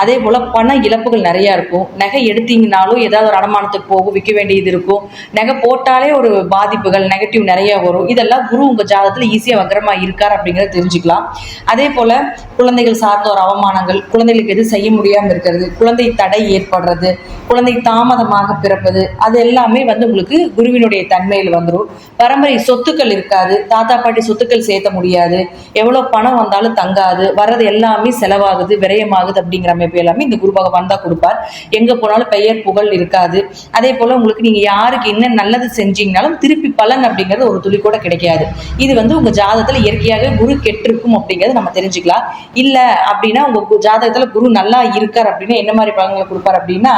அதே போல் பண இழப்புகள் நிறையா இருக்கும். நகை எடுத்தீங்கனாலும் ஏதாவது ஒரு அடமானத்துக்கு போகும் விற்க வேண்டியது இருக்கும். நகை போட்டாலே ஒரு பாதிப்புகள் நெகட்டிவ் நிறையா வரும். இதெல்லாம் குரு உங்கள் ஜாதகத்தில் ஈஸியாக வக்கரமாக இருக்கார் அப்படிங்கிறத தெரிஞ்சுக்கலாம். அதே போல் குழந்தைகள் சார்ந்த ஒரு அவமானங்கள் குழந்தைகளுக்கு எது செய்ய முடியாமல் இருக்கிறது குழந்தை தடை ஏற்படுறது குழந்தை தாமதமாக பிறப்பது அது எல்லாமே வந்து உங்களுக்கு குருவினுடைய தன்மையில் வந்துடும் பரம்பரை சொத்துக்கள் இருக்காது தாத்தா பாட்டி சொத்துக்கள் சேர்த்த முடியாது. எவ்வளோ பணம் வந்தாலும் தங்காது வர்றது எல்லாமே செலவாகுது விரயமாகுது அப்படிங்கிற அமைப்பு எல்லாமே இந்த குரு பகவான் தான் கொடுப்பார். எங்கே போனாலும் பெயர் புகழ் இருக்காது. அதே போல் உங்களுக்கு நீங்கள் யாருக்கு என்ன நல்லது செஞ்சீங்கனாலும் திருப்பி பலன் அப்படிங்கிறது ஒரு துளி கூட கிடைக்காது. இது வந்து உங்கள் ஜாதகத்தில் இயற்கையாகவே குரு கெட்டிருக்கும் அப்படிங்கிறத நம்ம தெரிஞ்சுக்கலாம். இல்லை அப்படின்னா உங்கள் ஜாதகத்தில் குரு நல்லா இருக்கார் அப்படின்னா என்ன மாதிரி பலன்களை கொடுப்பார் அப்படின்னா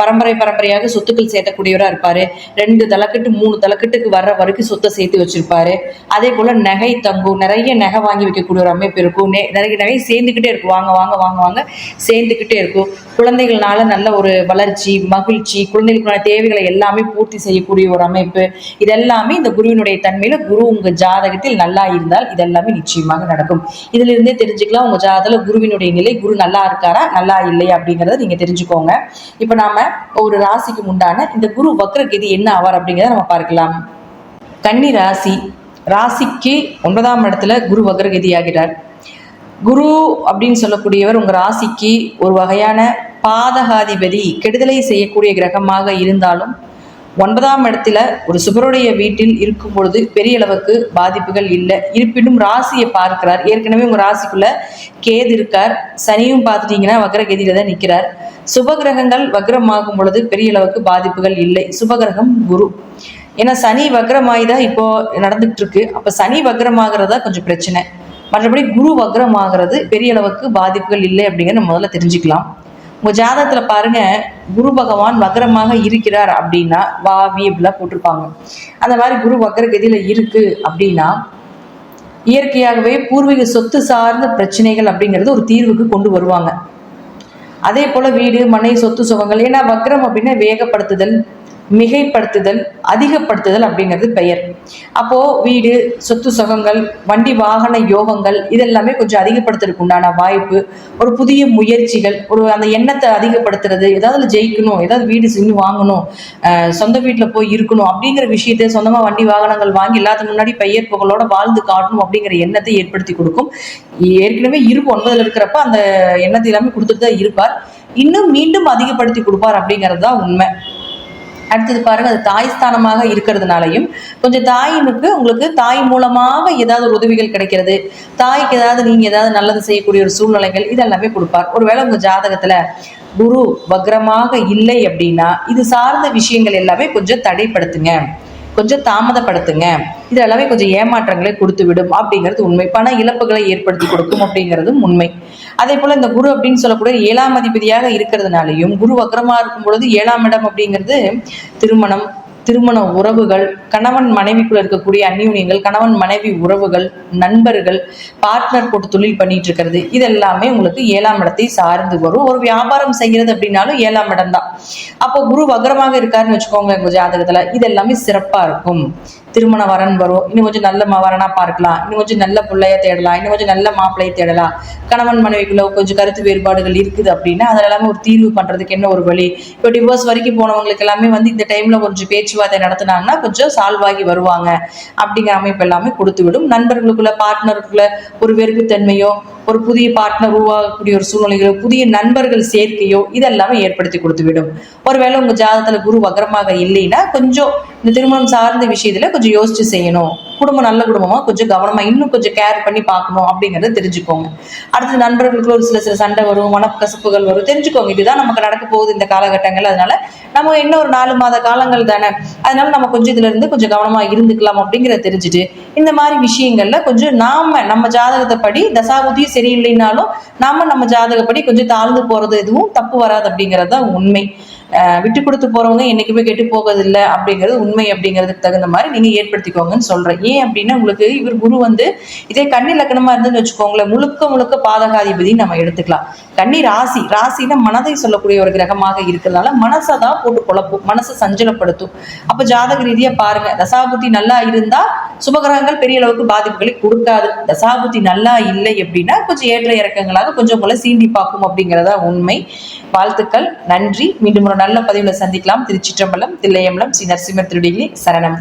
பரம்பரை பரம்பரையாக சொத்துக்கள் சேர்க்கக்கூடியவராக இருப்பார். ரெண்டு தலைக்கட்டு மூணு தலைக்கட்டுக்கு வர்ற வரைக்கும் சொத்தை சேர்த்து வச்சிருப்பாரு. அதே போல் நகை தங்கும் நிறைய நகை வாங்கி வைக்கக்கூடிய ஒரு அமைப்பு இருக்கும். நிறைய நகை சேர்ந்துக்கிட்டே இருக்கும். வாங்க வாங்க வாங்க வாங்க. சேர்ந்துக்கிட்டே இருக்கும். குழந்தைகள்னால நல்ல ஒரு வளர்ச்சி மகிழ்ச்சி குழந்தைகளுக்கான தேவைகளை எல்லாமே பூர்த்தி செய்யக்கூடிய ஒரு அமைப்பு. இதெல்லாமே இந்த குருவினுடைய தன்மையில குரு உங்க ஜாதகத்தில் நல்லா இருந்தால் இதெல்லாமே நிச்சயமாக நடக்கும். இதுல இருந்தே தெரிஞ்சுக்கலாம் உங்க ஜாதகத்துல குருவினுடைய நிலை குரு நல்லா இருக்காரா நல்லா இல்லையா அப்படிங்கறத நீங்க தெரிஞ்சுக்கோங்க. இப்ப நாம ஒரு ராசிக்கு உண்டான இந்த குரு வக்ரகதி என்ன ஆவார் அப்படிங்கிறத நம்ம பார்க்கலாம். கன்னி ராசி ராசிக்கு ஒன்பதாம் இடத்துல குரு வக்ரகதி ஆகிறார். குரு அப்படின்னு சொல்லக்கூடியவர் உங்கள் ராசிக்கு ஒரு வகையான பாதகாதிபதி கெடுதலை செய்யக்கூடிய கிரகமாக இருந்தாலும் ஒன்பதாம் இடத்துல ஒரு சுபருடைய வீட்டில் இருக்கும் பொழுது பெரிய அளவுக்கு பாதிப்புகள் இல்லை. இருப்பினும் ராசியை பார்க்கிறார். ஏற்கனவே உங்கள் ராசிக்குள்ள கேது இருக்கார். சனியும் பார்த்துட்டீங்கன்னா வக்ரகதியில தான் நிற்கிறார் சுபகிரகங்கள் வக்ரமாகும் பொழுது பெரிய அளவுக்கு பாதிப்புகள் இல்லை. சுபகிரகம் குரு. ஏன்னா சனி வக்ரமாகி தான் இப்போ நடந்துட்டு இருக்கு. அப்போ சனி வக்ரமாகிறதா கொஞ்சம் பிரச்சனை. மற்றபடி குரு வக்ரம் ஆகிறது பெரிய அளவுக்கு பாதிப்புகள் இல்லை அப்படிங்கிறத முதல்ல தெரிஞ்சுக்கலாம். உங்க ஜாதகத்துல பாருங்க குரு பகவான் வக்ரமாக இருக்கிறார் அப்படின்னா வாவி அப்படிலாம் போட்டிருப்பாங்க. அந்த மாதிரி குரு வக்ரகதியில இருக்கு அப்படின்னா இயற்கையாகவே பூர்வீக சொத்து சார்ந்த பிரச்சனைகள் அப்படிங்கிறது ஒரு தீர்வுக்கு கொண்டு வருவாங்க. அதே போல வீடு மனை சொத்து சுகங்கள் ஏன்னா வக்ரம் அப்படின்னா வேகப்படுத்துதல் மிகைப்படுத்துதல் அதிகப்படுத்துதல் அப்படிங்கிறது பெயர். அப்போ வீடு சொத்து சுகங்கள் வண்டி வாகன யோகங்கள் இதெல்லாமே கொஞ்சம் அதிகப்படுத்துறதுக்கு உண்டான வாய்ப்பு ஒரு புதிய முயற்சிகள் ஒரு அந்த எண்ணத்தை அதிகப்படுத்துறது ஏதாவது ஜெயிக்கணும் ஏதாவது வீடு செஞ்சு வாங்கணும் சொந்த வீட்டில் போய் இருக்கணும் அப்படிங்கிற விஷயத்தை சொந்தமாக வண்டி வாகனங்கள் வாங்கி இல்லாத முன்னாடி பெயர் புகழோட வாழ்ந்து காட்டணும் அப்படிங்கிற எண்ணத்தை ஏற்படுத்தி கொடுக்கும். ஏற்கனவே இருப்பு ஒன்பதுல இருக்கிறப்ப அந்த எண்ணத்தை எல்லாமே கொடுத்துட்டு தான் இருப்பார். இன்னும் மீண்டும் அதிகப்படுத்தி கொடுப்பார் அப்படிங்கிறது தான் உண்மை. அடுத்தது பாருங்க அது தாய் ஸ்தானமாக இருக்கிறதுனாலையும் கொஞ்சம் தாயினுக்கு உங்களுக்கு தாய் மூலமாக ஏதாவது ஒரு உதவிகள் கிடைக்கிறது. தாய்க்கு ஏதாவது நீங்க ஏதாவது நல்லது செய்யக்கூடிய ஒரு சூழ்நிலைகள் இதெல்லாமே கொடுப்பார். ஒருவேளை உங்க ஜாதகத்துல குரு வக்ரமாக இல்லை அப்படின்னா இது சார்ந்த விஷயங்கள் எல்லாமே கொஞ்சம் தடைப்படுத்துங்க. கொஞ்சம் தாமதப்படுத்துங்க. இது எல்லாமே கொஞ்சம் ஏமாற்றங்களை கொடுத்து விடும் அப்படிங்கிறது உண்மை. பண இழப்புகளை ஏற்படுத்தி கொடுக்கும் அப்படிங்கிறதும் உண்மை. அதே போல இந்த குரு அப்படின்னு சொல்லக்கூடிய ஏழாம் அதிபதியாக இருக்கிறதுனாலையும் குரு வக்கரமா இருக்கும் பொழுது ஏழாம் இடம் அப்படிங்கிறது திருமணம் திருமண உறவுகள் கணவன் மனைவிக்குள்ள இருக்கக்கூடிய அந்யூன்யங்கள் கணவன் மனைவி உறவுகள் நண்பர்கள் பார்ட்னர் போட்டு தொழில் பண்ணிட்டு இருக்கிறது இதெல்லாமே உங்களுக்கு ஏழாம் இடத்தை சார்ந்து வரும். ஒரு வியாபாரம் செய்கிறது அப்படின்னாலும் ஏழாம் இடம் தான். அப்போ குரு வக்ரமாக இருக்காருன்னு வச்சுக்கோங்க உங்க ஜாதகத்துல. இது எல்லாமே சிறப்பா இருக்கும். திருமண வரன் வரும். இன்னும் கொஞ்சம் நல்ல ம- வரனா பார்க்கலாம். இன்னும் கொஞ்சம் நல்ல பிள்ளைய தேடலாம். இன்னும் கொஞ்சம் நல்ல மாப்பிள்ளையை தேடலாம். கணவன் மனைவிக்குள்ள கொஞ்சம் கருத்து வேறுபாடுகள் இருக்குது அப்படின்னா அதில் எல்லாமே ஒரு தீர்வு பண்றதுக்கு என்ன ஒரு வழி? இப்போ டிவோர்ஸ் வரைக்கும் போனவங்களுக்கு எல்லாமே வந்து இந்த டைம்ல கொஞ்சம் பேச்சுவார்த்தை நடத்தினாங்கன்னா கொஞ்சம் சால்வ் ஆகி வருவாங்க. அப்படிங்கிற அமைப்பு எல்லாமே கொடுத்து விடும் நண்பர்களுக்குள்ள பார்ட்னருக்குள்ள ஒரு வெறுப்புத்தன்மையோ ஒரு புதிய பார்ட்னர் உருவாகக்கூடிய ஒரு சூழ்நிலைகளோ புதிய நண்பர்கள் சேர்க்கையோ இதெல்லாமே ஏற்படுத்தி கொடுத்து விடும் ஒருவேளை உங்க ஜாதகத்துல குரு வக்ரமாக இல்லைன்னா கொஞ்சம் இந்த திருமணம் சார்ந்த விஷயத்துல கொஞ்சம் யோசிச்சு செய்யணும். குடும்பம் நல்ல குடும்பமா கொஞ்சம் கவனமா இன்னும் கொஞ்சம் கேர் பண்ணி பார்க்கணும் அப்படிங்கறத தெரிஞ்சுக்கோங்க. அடுத்து நண்பர்களுக்கு ஒரு சில சில சண்டை வரும் மனக்கசப்புகள் வரும். தெரிஞ்சுக்கோங்க இதுதான் நமக்கு நடக்க போகுது இந்த காலகட்டங்கள் அதனால நம்ம இன்னும் ஒரு நாலு மாத காலங்கள் தானே அதனால நம்ம கொஞ்சம் இதுல இருந்து கொஞ்சம் கவனமா இருந்துக்கலாம் அப்படிங்கறத தெரிஞ்சுட்டு இந்த மாதிரி விஷயங்கள்ல கொஞ்சம் நாம நம்ம ஜாதகத்தை படி தசாபுதியும் சரியில்லைனாலும் நாம நம்ம ஜாதகப்படி கொஞ்சம் தாழ்ந்து போறது எதுவும் தப்பு வராது அப்படிங்கிறது தான் உண்மை. விட்டு கொடுத்து போறவங்க என்னைக்குமே கெட்டு போகிறதில்ல அப்படிங்கிறது உண்மை அப்படிங்கிறதுக்கு தகுந்த மாதிரி நீங்க ஏற்படுத்திக்கோங்கன்னு சொல்றேன். ஏன் அப்படின்னா உங்களுக்கு இவர் குரு வந்து இதே கன்னி லக்கணமா இருந்துன்னு வச்சுக்கோங்களேன் முழுக்க முழுக்க பாதகாதிபதி நம்ம எடுத்துக்கலாம். கன்னி ராசி ராசினா மனதை சொல்லக்கூடிய ஒரு கிரகமாக இருக்கிறதுனால மனசை தான் போட்டு குழப்பும் மனசை சஞ்சலப்படுத்தும். அப்ப ஜாதக ரீதியா பாருங்க தசாபுத்தி நல்லா இருந்தா சுபகிரகங்கள் பெரிய அளவுக்கு பாதிப்புகளை கொடுக்காது. தசாபுத்தி நல்லா இல்லை அப்படின்னா கொஞ்சம் ஏற்ற இறக்கங்களாக கொஞ்சம் போல சீண்டி பார்க்கும் அப்படிங்கிறதா உண்மை. வாழ்த்துக்கள் நன்றி. மீண்டும் நல்ல பதிவுல சந்திக்கலாம். திருச்சிற்றம்பலம் தில்லையம்பலம் ஸ்ரீ நரசிம்மர் திருடிகளி சரணம்.